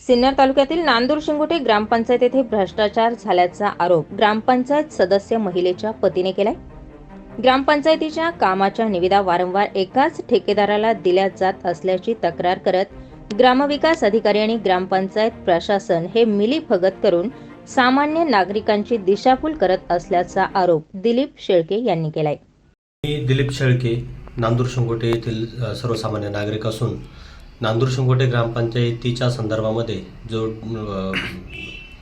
सिन्नर तालुक्यातील नांदूर शिंगोटे ग्रामपंचायत येथे भ्रष्टाचार झाल्याचा आरोप ग्रामपंचायत सदस्य महिलेच्या पतीने केलाय. ग्रामपंचायतीच्या कामाच्या निविदा वारंवार एकाच ठेकेदाराला दिल्या जात असल्याची तक्रार करत ग्रामविकास अधिकारी आणि ग्रामपंचायत प्रशासन हे मिलीभगत करून सामान्य नागरिकांची दिशाभूल करत असल्याचा आरोप दिलीप शेळके यांनी केलाय. मी दिलीप शेळके नांदूर शिंगोटे येथील सर्वसामान्य नागरिक असून नांदूर शिंगोटे ग्रामपंचायतीच्या संदर्भामध्ये जो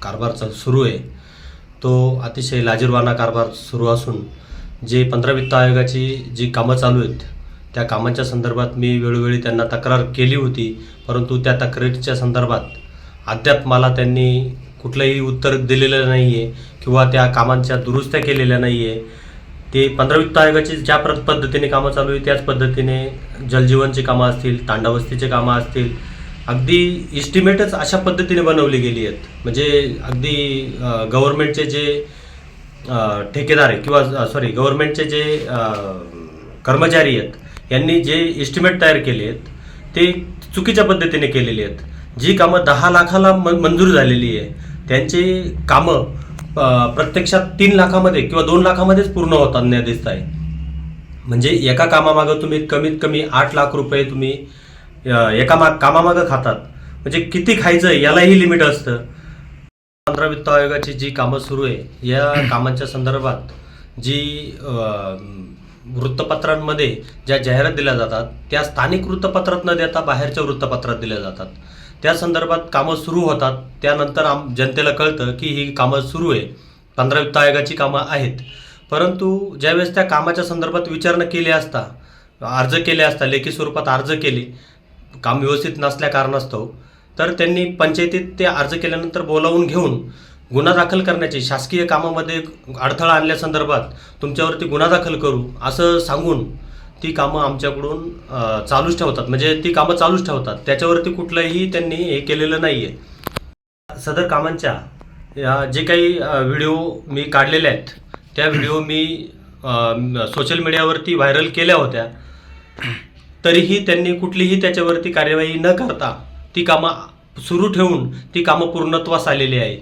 कारभार सुरू आहे तो अतिशय लाजीरवाना कारभार सुरू असून जे पंधरा वित्त आयोगाची जी कामं चालू आहेत त्या कामांच्या संदर्भात मी वेळोवेळी त्यांना तक्रार केली होती परंतु त्या तक्रारीच्या संदर्भात अद्याप मला त्यांनी कुठलंही उत्तर दिलेलं नाही आहे किंवा त्या कामांच्या दुरुस्त्या केलेल्या नाही आहे ते पंधरा वित्त आयोगाची ज्या प्र- पद्धतीने कामं चालू आहे त्याच पद्धतीने जलजीवनची कामं असतील तांडावस्तीचे कामं असतील अगदी इस्टिमेटच अशा पद्धतीने बनवली गेली आहेत. म्हणजे अगदी गव्हर्नमेंटचे जे ठेकेदार आहे किंवा सॉरी गव्हर्नमेंटचे जे कर्मचारी आहेत यांनी जे इस्टिमेट तयार केले आहेत ते चुकीच्या पद्धतीने केलेली आहेत. जी कामं दहा लाखाला मंजूर झालेली आहे त्यांची कामं प्रत्यक्षात तीन लाखामध्ये किंवा दोन लाखामध्येच पूर्ण होताना दिसत आहे म्हणजे एका कामामागं तुम्ही कमीत कमी आठ लाख रुपये तुम्ही एका मा कामामागं खातात. म्हणजे किती खायचं यालाही लिमिट असतं. पंधरा वित्त आयोगाची जी कामं सुरू आहे या कामांच्या संदर्भात जी वृत्तपत्रांमध्ये ज्या जाहिरात दिल्या जातात त्या स्थानिक वृत्तपत्रात न देता बाहेरच्या वृत्तपत्रात दिल्या जातात. त्या संदर्भात कामं सुरू होतात. त्यानंतर आम जनतेला कळतं की ही कामं सुरू आहे. पंधरा वित्त आयोगाची कामं आहेत. परंतु ज्यावेळेस त्या कामाच्या संदर्भात विचारणा केली असता अर्ज केले असता लेखी स्वरूपात अर्ज केले काम व्यवस्थित नसल्या कारणास्तव तर त्यांनी पंचायतीत ते अर्ज केल्यानंतर बोलावून घेऊन गुन्हा दाखल करण्याची शासकीय कामामध्ये अडथळा आणल्यासंदर्भात तुमच्यावरती गुन्हा दाखल करू असं सांगून ती कामं आमच्याकडून चालूच ठेवतात. म्हणजे ती कामं चालूच ठेवतात. त्याच्यावरती कुठलंही त्यांनी हे केलेलं नाही आहे सदर कामांच्या या जे काही व्हिडिओ मी काढलेले आहेत त्या व्हिडिओ मी सोशल मीडियावरती व्हायरल केल्या होत्या. तरीही त्यांनी कुठलीही त्याच्यावरती कार्यवाही न करता ती कामं सुरू ठेवून ती कामं पूर्णत्वास आलेली आहे.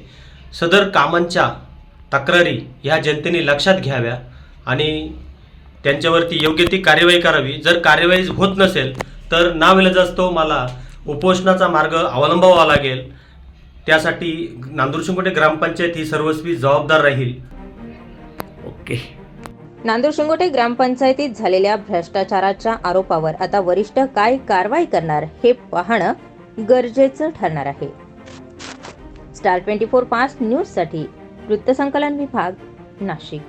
सदर कामांच्या तक्रारी ह्या जनतेने लक्षात घ्याव्या आणि त्यांच्यावरती योग्य ती कार्यवाही करावी. जर कार्यवाही होत नसेल तर नाविलाजास्तव मला उपोषणाचा मार्ग अवलंबावा लागेल. त्यासाठी नांदूर शिंगोटे ग्रामपंचायत ही सर्वस्वी जबाबदार राहील. ओके. नांदूर शिंगोटे ग्रामपंचायतीत झालेल्या भ्रष्टाचाराच्या आरोपावर आता वरिष्ठ काय कारवाई करणार हे पाहणं गरजेचं ठरणार आहे. स्टार ट्वेंटी फोर पाच न्यूजसाठी वृत्तसंकलन विभाग नाशिक.